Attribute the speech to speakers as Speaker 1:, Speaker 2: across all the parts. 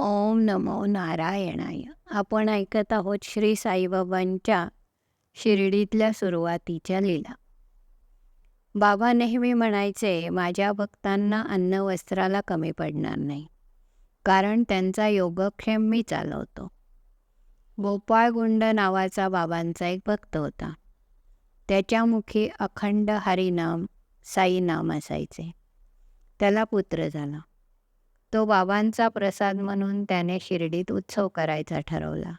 Speaker 1: ओम नमो नारायणाय. आपण ऐकत आहोत श्री साईबाबांच्या शिर्डीतल्या सुरुवातीच्या लीला. बाबा नेहमी म्हणायचे माझ्या भक्तांना अन्न वस्त्राला कमी पडणार नाही कारण त्यांचा योगक्षेम मी चालवतो. गोपाळगुंड नावाचा बाबांचा एक भक्त होता. त्याच्या मुखी अखंड हरिनाम साईनाम असायचे. त्याला पुत्र झाला. तो बाबांचा प्रसाद म्हणून त्याने शिर्डीत उत्सव करायचा ठरवला.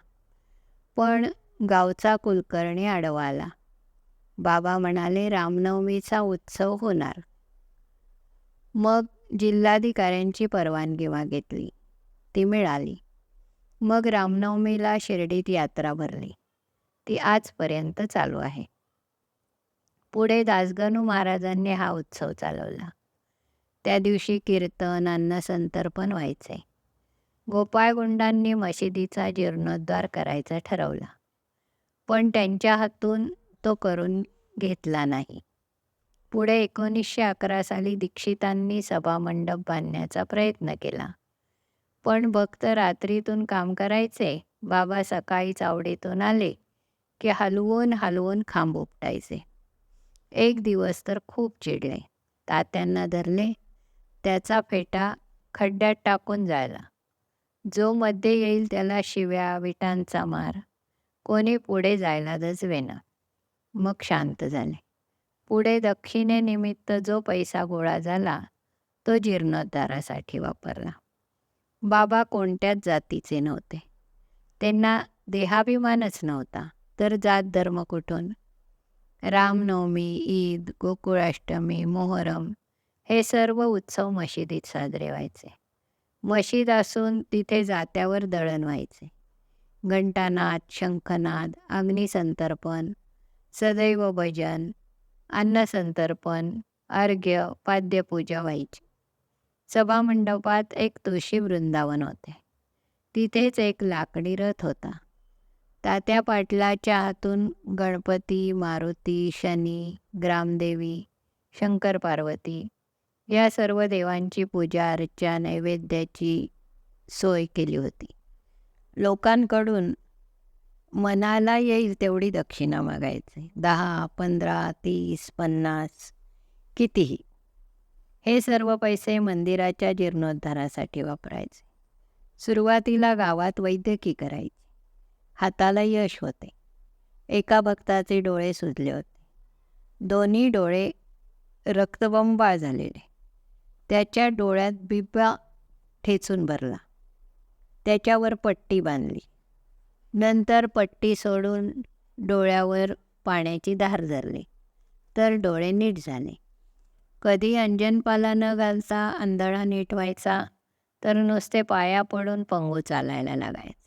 Speaker 1: पण गावचा कुलकर्णी अडवाला. बाबा म्हणाले रामनवमीचा उत्सव होणार. मग जिल्हाधिकाऱ्यांची परवानगी मागितली. ती मिळाली. मग रामनवमीला शिर्डीत यात्रा भरली. ती आजपर्यंत चालू आहे. पुढे दासगणू महाराजांनी हा उत्सव चालवला. त्या दिवशी कीर्तन अन्नसंतर्पण व्हायचे. गोपाळगुंडांनी मशिदीचा जीर्णोद्धार करायचा ठरवला. पण त्यांच्या हातून तो करून घेतला नाही. पुढे एकोणीसशे अकरा साली दीक्षितांनी सभामंडप बांधण्याचा प्रयत्न केला. पण भक्त रात्रीतून काम करायचे बाबा सकाळी चावडीतून आले की हलवून हलवून खांब उपटायचे. एक दिवस तर खूप चिडले. तात्यांना धरले त्याचा फेटा खड्ड्यात टाकून जायला. जो मध्ये येईल त्याला शिव्या विटांचा मार. कोणी पुढे जायला दजवेना मग शांत झाले. पुढे दक्षिणेनिमित्त जो पैसा गोळा झाला तो जीर्णोद्धारासाठी वापरला. बाबा कोणत्याच जातीचे नव्हते. त्यांना देहाभिमानच नव्हता. तर जात धर्म कुठून? रामनवमी ईद गोकुळाष्टमी मोहरम हे सर्व उत्सव मशिदीत साजरे व्हायचे. मशीद असून तिथे जात्यावर दळण व्हायचे. घंटानाद शंखनाद अग्निसंतर्पण सदैव भजन अन्नसंतर्पण अर्घ्य पाद्यपूजा व्हायची. सभामंडपात एक तुळशी वृंदावन होते. तिथेच एक लाकडी रथ होता. तात्या पाटलाच्या हातून गणपती मारुती शनी ग्रामदेवी शंकर पार्वती या सर्व देवांची पूजा अर्चा नैवेद्याची सोय केली होती. लोकांकडून मनाला येईल तेवढी दक्षिणा मागायचे. दहा पंधरा तीस पन्नास कितीही. हे सर्व पैसे मंदिराच्या जीर्णोद्धारासाठी वापरायचे. सुरुवातीला गावात वैद्यकी करायची. हाताला यश होते. एका भक्ताचे डोळे सुजले होते. दोन्ही डोळे रक्तबंबाळ झालेले. त्याच्या डोळ्यात बिबा ठेचून भरला. त्याच्यावर पट्टी बांधली. नंतर पट्टी सोडून डोळ्यावर पाण्याची धार धरली. तर डोळे नीट झाले. कधी अंजनपाला न घालता आंधळा नीट व्हायचा तर नुसते पाया पडून पंगू चालायला लागायचा.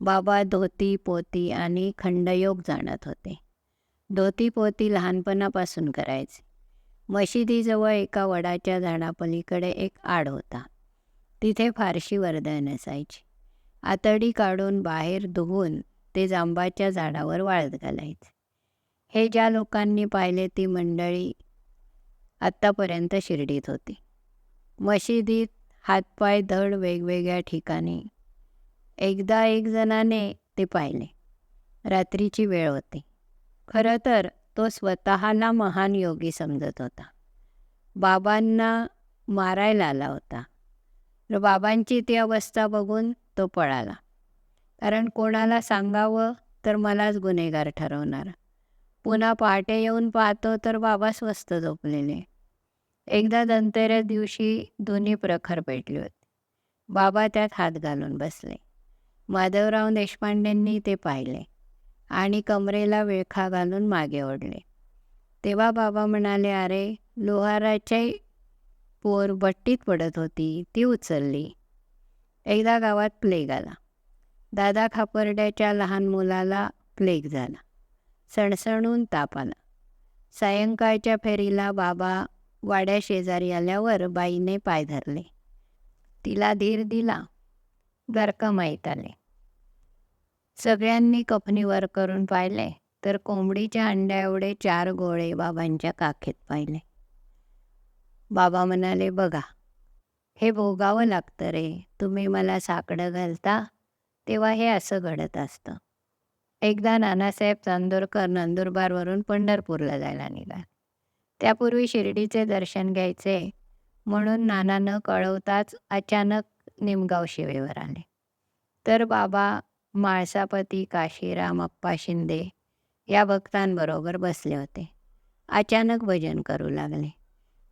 Speaker 1: बाबा धोती पोती आणि खंडयोग जाणत होते. धोती पोती लहानपणापासून करायचे. मशिदीजवळ एका वडाच्या झाडापलीकडे एक आड होता. तिथे फारशी वर्दळ नसायची. आतडी काढून बाहेर धुवून ते जांबाच्या झाडावर वाळत घालायचे. हे ज्या लोकांनी पाहिले ती मंडळी आत्तापर्यंत शिर्डीत होती. मशिदीत हातपाय धड वेगवेगळ्या ठिकाणी. एकदा एक जणाने ते पाहिले. रात्रीची वेळ होती. खरं तर तो स्वतःला महान योगी समजत होता. बाबांना मारायला आला होता. तर बाबांची ती अवस्था बघून तो पळाला. कारण कोणाला सांगावं तर मलाच गुन्हेगार ठरवणार. पुन्हा पहाटे येऊन पाहतो तर बाबा स्वस्त झोपलेले. एकदा धनतेऱ्या दिवशी दोन्ही प्रखर पेटली होती. बाबा त्यात हात घालून बसले. माधवराव देशपांडेंनी ते पाहिले. आणि कमरेला वेळखा घालून मागे ओढले. तेव्हा बाबा म्हणाले अरे लोहाराची पोर भट्टीत पडत होती ती उचलली. एकदा गावात प्लेग आला. दादा खापर्ड्याच्या लहान मुलाला प्लेग झाला. सणसणून ताप आला. सायंकाळच्या फेरीला बाबा वाड्या शेजारी आल्यावर बाईने पाय धरले. तिला धीर दिला. गरका माहीत आले. सगळ्यांनी कफनीवर करून पाहिले तर कोंबडीच्या अंड्या एवढे चार गोळे बाबांच्या काखेत पाहिले. बाबा म्हणाले बघा हे भोगावं लागतं रे. तुम्ही मला साकडं घालता तेव्हा हे असं घडत असतं. एकदा नानासाहेब चांदोरकर नंदुरबारवरून पंढरपूरला जायला निघाल. त्यापूर्वी शिर्डीचे दर्शन घ्यायचे म्हणून नाना न कळवताच अचानक निमगाव शिवेवर आले. तर बाबा माळसापती काशीराम अप्पा शिंदे या भक्तांबरोबर बसले होते. अचानक भजन करू लागले.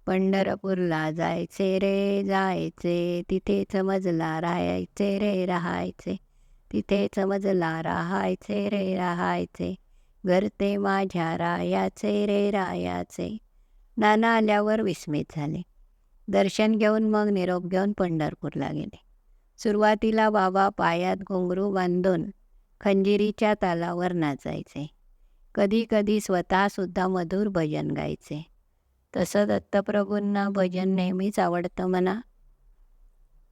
Speaker 1: पंढरपूरला जायचे रे जायचे. तिथे समजला राहायचे रे राहायचे. तिथे समजला राहायचे रे राहायचे. घरते माझ्या रायाचे रे रायाचे नाना आल्यावर विस्मित झाले. दर्शन घेऊन मग निरोप घेऊन पंढरपूरला गेले. सुरुवातीला बाबा पायात घुंगरू बांधून खंजिरीच्या तालावर नाचायचे. कधी कधी स्वतःसुद्धा मधुर भजन गायचे. तसं दत्तप्रभूंना भजन नेहमीच आवडतं म्हणा.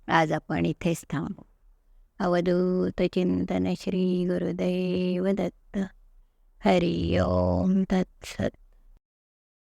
Speaker 1: आज आपण इथेच थांबू. अवधूत चिंतन श्री गुरुदेव दत्त. हरि ओम तत्सत.